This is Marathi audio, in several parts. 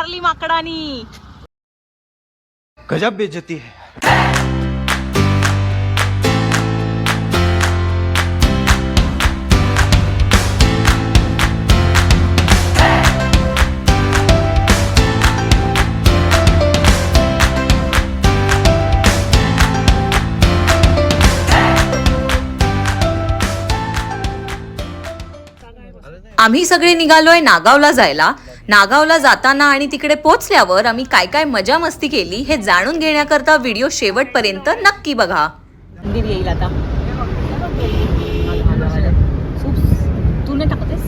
मारली माकडानी. गजब बेइज्जती है। आम्ही सगळे निघालोय नागावला जायला. नागावला जाताना आणि तिकडे पोचल्यावर आम्ही काय काय मजा मस्ती केली हे जाणून घेण्याकरता व्हिडिओ शेवटपर्यंत नक्की बघा. मंदिर येईल आता. तू नाही टाकतेस?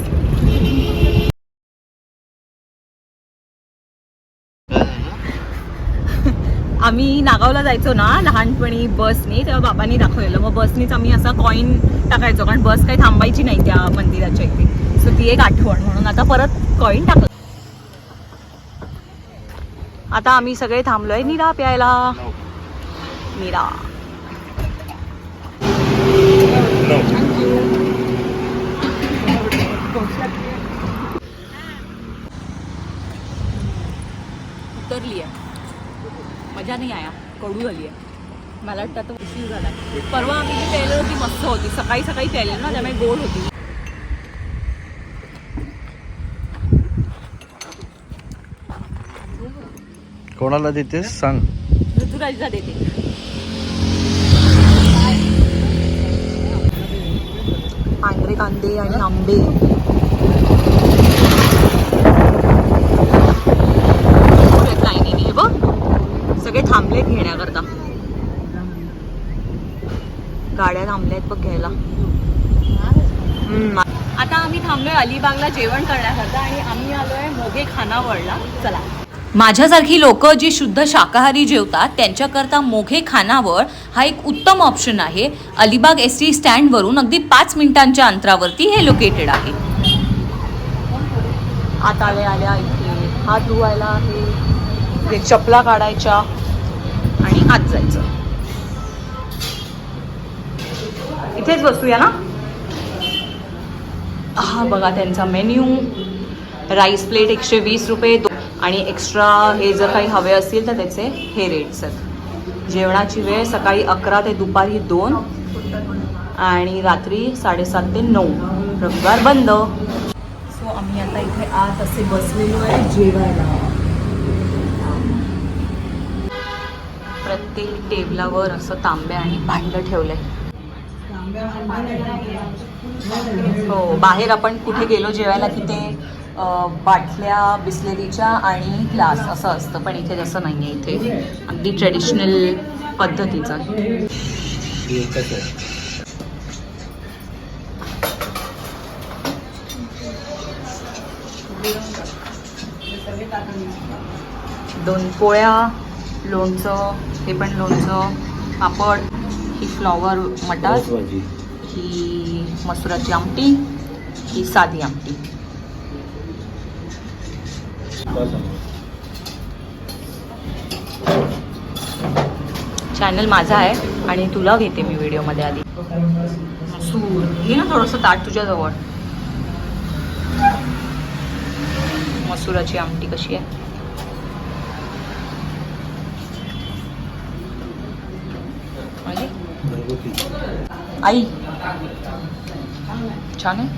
आम्ही नागावला जायचो ना लहानपणी बसनी तेव्हा बाबांनी दाखवलेलं. मग बसनीच आम्ही असा कॉईन टाकायचो कारण बस काही थांबायची नाही त्या मंदिराच्या इथे. सो ती एक आठवण म्हणून आता परत कॉईन टाकत आता आम्ही सगळे थांबलोय. निरा प्यायला. निरा. उतरली आहे मजा नाही आया. कडू झाली आहे मला वाटतं आता उशीर झाला परवा आम्ही जी प्यायली होती मस्त होती. सकाळी सकाळी प्यायली ना त्यामुळे गोड होती. कोणाला देतेस सांग. ऋतुराजला देते. पांढरे कांदे आणि आंबे. लाईनीने हे बघ. सगळे थांबलेत घेण्याकरता गाड्या थांबल्या आहेत बघ घ्यायला. आता आम्ही थांबलोय अलिबागला जेवण करण्याकरता आणि आम्ही आलोय मोगे खानावळला. चला. माझ्यासारखी लोक जी शुद्ध शाकाहारी जेवतात त्यांच्याकरता मोघे खानावळ हा एक उत्तम ऑप्शन आहे. अलिबाग एस टी स्टँडवरून अगदी पाच मिनिटांच्या अंतरावरती हे लोकेटेड आहे. आत आले आल्या इथे. हात धुवायला आहे. इथे चपला काढायच्या आणि आत जायचं इथेच बसूया ना? हा बघा त्यांचा मेन्यू राईस प्लेट एकशे वीस रुपये आणि एक्स्ट्रा हे जर काही हवे असतील तर त्याचे हे रेट्स आहेत. जेवणाची वेळ सकाळी अकरा ते दुपारी दोन आणि रात्री साडेसात ते नऊ. रविवार बंद. सो आम्ही आता इथे आत असे बसलेलो आहे जेवायला. प्रत्येक टेबलावर असं तांब्या आणि भांड ठेवलंय. हो बाहेर आपण कुठे गेलो जेवायला की ते बाटल्या बिस्लेरीच्या आणि ग्लास असं असतं पण इथे तसं नाही आहे इथे. अगदी ट्रेडिशनल पद्धतीचं. दोन पोळ्या लोणचं हे पण लोणचं पापड ही फ्लॉवर मटार ही मसुराची आमटी ही साधी आमटी. चॅनल माझा आहे आणि तुला घेते मी व्हिडिओमध्ये आधी. मसूर घे ना थोडंसं ताट तुझ्याजवळ मसुराची आमटी कशी आहे? आई. छान आहे.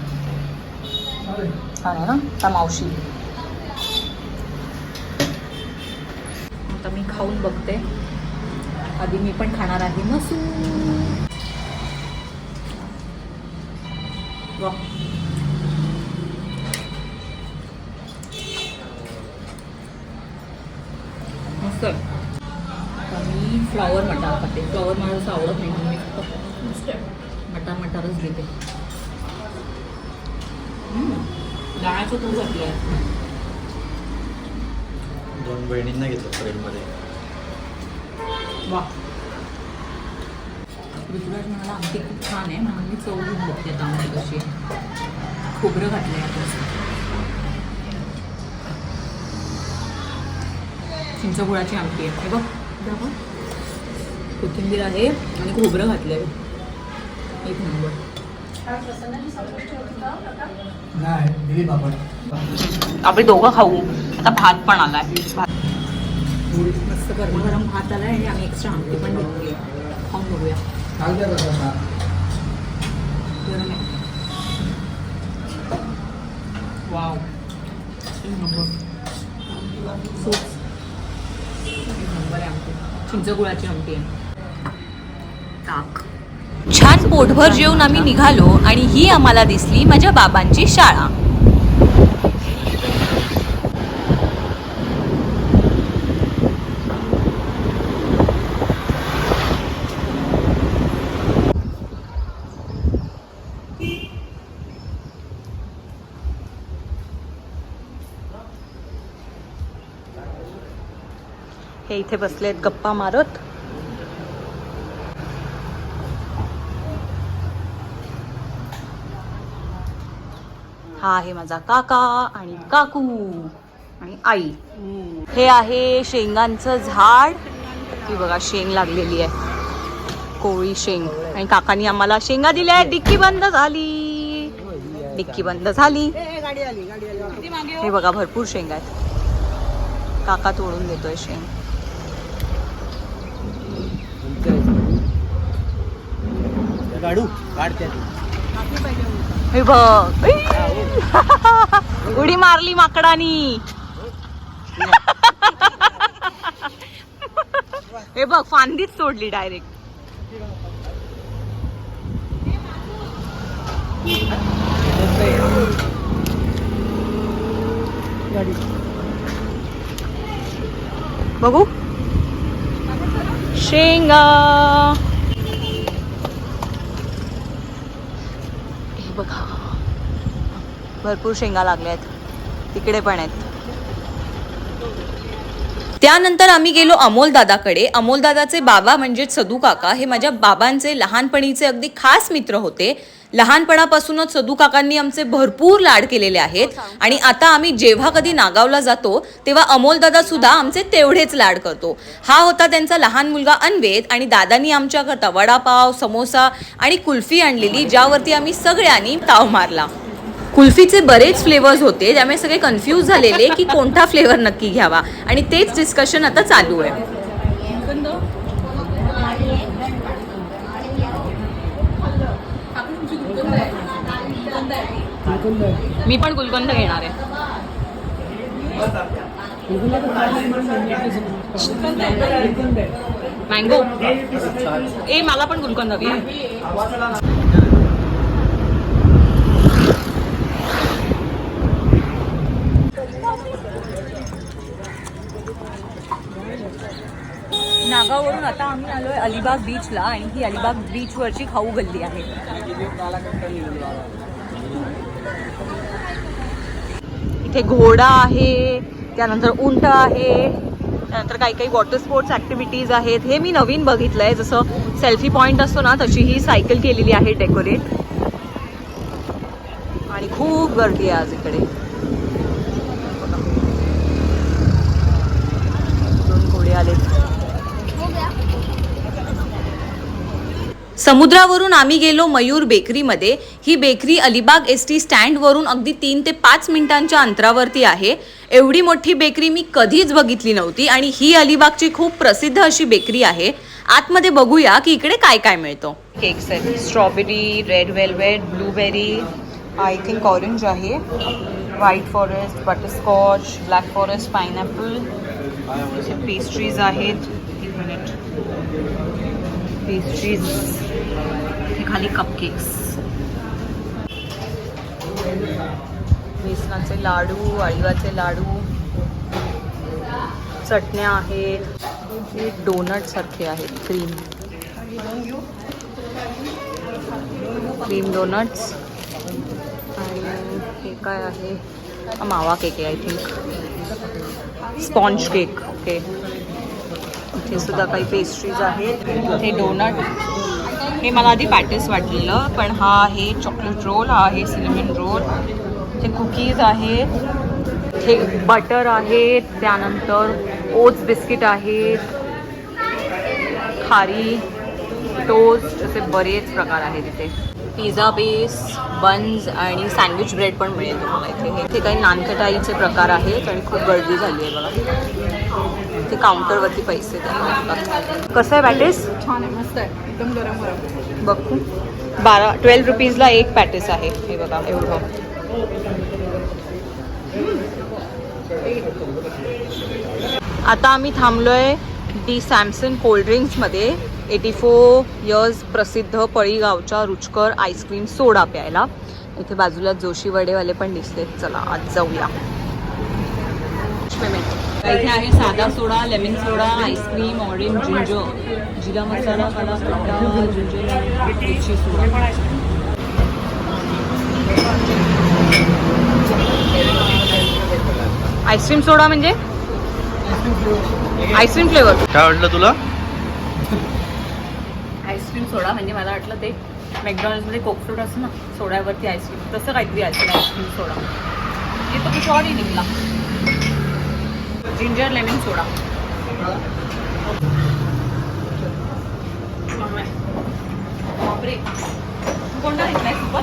छान आहे ना? त्या मावशी. आता मी खाऊन बघते. आधी मी पण खाणार आहे. मसूर वा. मस्त. मी फ्लॉवर मटार खाते. फ्लॉवर मला असं आवडत नाही म्हणून मी फक्त मटार मटारच घेते. डाळाचं तूप घातलं आहे. दोन बहिणींना घेतलं फ्रेंडमध्ये वा. ऋतुराज म्हणाला आमटी खूप छान आहे म्हणून मी चव घेऊन बघते आता आमटी कशी खोबरं घातलं आहे चिंचगुळाची आमटी आहे. हे बघ. कोथिंबीर आहे आणि खोबरं घातलं आहे एक नंबर. आपण दोघं खाऊ. आता भात पण आलाय. भात मस्त गरम गरम भात आलाय आणि आम्ही एक्स्ट्रा आमटी पण घेतली खाऊन बघूया. गरम आहे. वाव. सूप नंबर आहे आमटी चिंचगुळाची आमटी आहे. ताक. छान पोटभर जेवून आम्ही निघालो आणि ही आम्हाला दिसली माझ्या बाबांची शाळा. हे इथे बसलेत गप्पा मारत. हा आहे माझा काका आणि काकू आणि आई. हे आहे शेंगांचं झाड. ती बघा शेंग लागलेली आहे. कोळी शेंग. आणि काकांनी आम्हाला शेंगा दिल्या आहेत. डिक्की बंद झाली. डिक्की बंद झाली. हे बघा भरपूर शेंगा आहेत. काका तोडून देतोय शेंग. काढू? काढते. बघ. उडी मारली माकडानी. हे बघ फांदीच सोडली डायरेक्ट बघू. शेंगा. बघा. भरपूर शेंगा लागल्या आहेत. तिकडे पण आहेत. त्यानंतर आम्ही गेलो अमोल दादाकडे. अमोल दादाचे बाबा म्हणजे सदू काका हे माझ्या बाबांचे लहानपणीचे अगदी खास मित्र होते. लहानपणापासूनच सदू काकांनी आमचे भरपूर लाड केलेले आहेत. आणि आता आम्ही जेव्हा कधी नागावला जातो तेव्हा अमोल दादा सुद्धा आमचे तेवढेच लाड करतो. हा होता त्यांचा लहान मुलगा अन्वेद आणि दादांनी आमच्याकरता वडापाव समोसा आणि कुल्फी आणलेली ज्यावरती आम्ही सगळ्यांनी ताव मारला. कुल्फीचे बरेच फ्लेवर्स होते त्यामुळे सगळे कन्फ्यूज झालेले की कोणता फ्लेवर नक्की घ्यावा. आणि तेच डिस्कशन आता चालू आहे. मी पण गुलकंद घेणार आहे. मँगो ए मला पण गुलकंद हवी आहे नागाववरून आता आम्ही आलोय अलिबाग बीचला आणि ही अलिबाग बीचवरची खाऊ गल्ली आहे. इथे घोडा आहे त्यानंतर उंट आहे त्यानंतर काही काही वॉटर स्पोर्ट्स ॲक्टिव्हिटीज आहेत. हे मी नवीन बघितलं आहे जसं सेल्फी पॉईंट असतो ना तशी ही सायकल केलेली आहे डेकोरेट आणि खूप गर्दी आहे आज इकडे बघा. दोन घोडे आलेत समुद्रावरून आम्ही गेलो मयूर बेकरीमध्ये. ही बेकरी अलिबाग एस टी स्टँडवरून अगदी तीन ते पाच मिनिटांच्या अंतरावरती आहे. एवढी मोठी बेकरी मी कधीच बघितली नव्हती आणि ही अलिबागची खूप प्रसिद्ध अशी बेकरी आहे. आतमध्ये बघूया की इकडे काय काय मिळतं. केक्स आहेत. Strawberry red velvet blueberry I think orange आहे. White forest butterscotch black forest pineapple pastries आहेत. एक मिनिट पेस्ट्रीज खाली कपकेक्स बेसनाचे लाडू अळीवाचे लाडू. चटण्या आहेत. हे डोनट सारखे आहेत क्रीम क्रीम डोनट्स आणि हे काय आहे? मावा केक आहे I think sponge cake okay इथे सुद्धा काही पेस्ट्रीज आहेत. इथे डोनट हे मला आधी पॅटिस वाटलेलं पण हा आहे चॉकलेट रोल हा आहे सिनेमन रोल इथे कुकीज आहेत. हे बटर आहेत त्यानंतर ओट्स बिस्किट आहेत. खारी टोस्ट असे बरेच प्रकार आहेत इथे. पिझ्झा बेस बन्स आणि सँडविच ब्रेड पण मिळेल तुम्हाला इथे. हे इथे काही नानकटाईचे प्रकार आहेत आणि खूप गर्दी झाली आहे बघा. इथे काउंटरवरती पैसे द्यावे कसं आहे पॅटेस? छान आहे मस्त आहे. एकदम गरम गरम. बघू. बारा ट्वेल्व रुपीजला एक पॅटेस आहे. हे बघा एवढं. आता आम्ही थांबलोय डी सॅमसन कोल्ड्रिंक्समध्ये एटी फोर इयर्स प्रसिद्ध पळीगावच्या रुचकर आईस्क्रीम सोडा प्यायला. इथे बाजूला जोशी वडेवाले पण दिसलेत. चला आज जाऊया. पेमेंट इथे आहे साधा soda lemon soda ice cream orange ginger. Jeera masala kala khatta ginger soda. Ice cream soda म्हणजे? Ice cream flavour. काय वाटलं तुला? आईस्क्रीम सोडा म्हणजे मला वाटलं ते मॅकडॉनल्ड्समध्ये कोक फ्रूट असतं ना सोड्यावरती आईस्क्रीम. तसं काहीतरी असेल आईस्क्रीम सोडा. हे तो शॉर्ट निघला जिंजर लेमन सोडा कोणता घेतलाय सुपर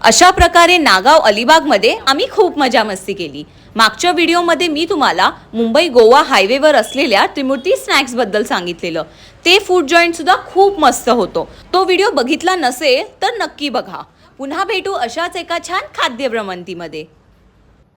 अशा प्रकारे नागाव अलिबागमध्ये आम्ही खूप मजा मस्ती केली. मागच्या व्हिडिओमध्ये मी तुम्हाला मुंबई गोवा हायवेवर असलेल्या त्रिमूर्ती स्नॅक्सबद्दल सांगितलेलं. ते फूड जॉईंट सुद्धा खूप मस्त होतो. तो व्हिडिओ बघितला नसेल तर नक्की बघा. पुन्हा भेटू अशाच एका छान खाद्य भ्रमंतीमध्ये